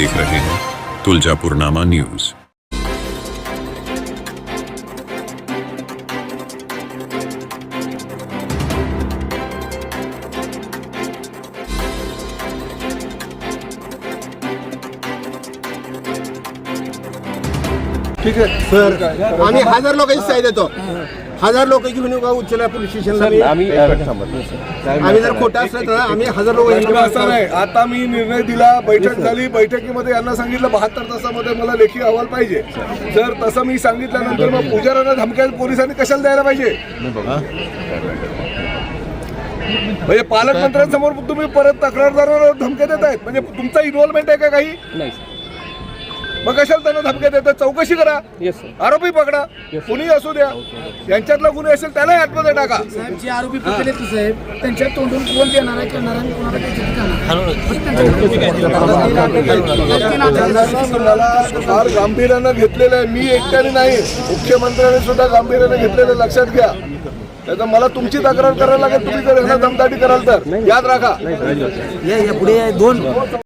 देख रहे हैं तुलजापुरनामा न्यूज। ठीक आहे सर आम्ही हजार लोकांची साई देतो. हजार लोक घेऊन येऊ का उच्चला पोलीस स्टेशनला? आम्ही आम्ही जर खोटं असलं तर आम्ही हजार लोक असं नाही. आता मी निर्णय दिला बैठक झाली बैठकीमध्ये यांना सांगितलं बहात्तर तासामध्ये मला लेखी अहवाल पाहिजे. जर तसं मी सांगितल्यानंतर मग पुजाऱ्यांना धमक्या पोलिसांनी कशाला द्यायला पाहिजे? म्हणजे पालकमंत्र्यांसमोर तुम्ही परत तक्रारदारावर धमक्या देत आहेत म्हणजे तुमचा इन्व्हॉल्वमेंट आहे का काही? नाही मग कशाला त्यांना धमक्या देतात? चौकशी करा. येस सर आरोपी पकडा. कुणी असू द्या. यांच्यातला कुणी असेल त्यालाही आतमध्ये टाका. जे आरोपी पकडले तू साहेब त्यांच्या तोंडून कोण देणार आहे करणार आणि कोणाला त्याची मला फार गांभीर्यानं घेतलेलं आहे. मी एकट्याने नाही. मुख्यमंत्र्यांनी सुद्धा गांभीर्यानं घेतलेलं आहे, लक्षात घ्या. त्याचं मला तुमची तक्रार करायला लागेल. तुम्ही जर यांना दमदाटी कराल तर. याद राखा. पुढे दोन.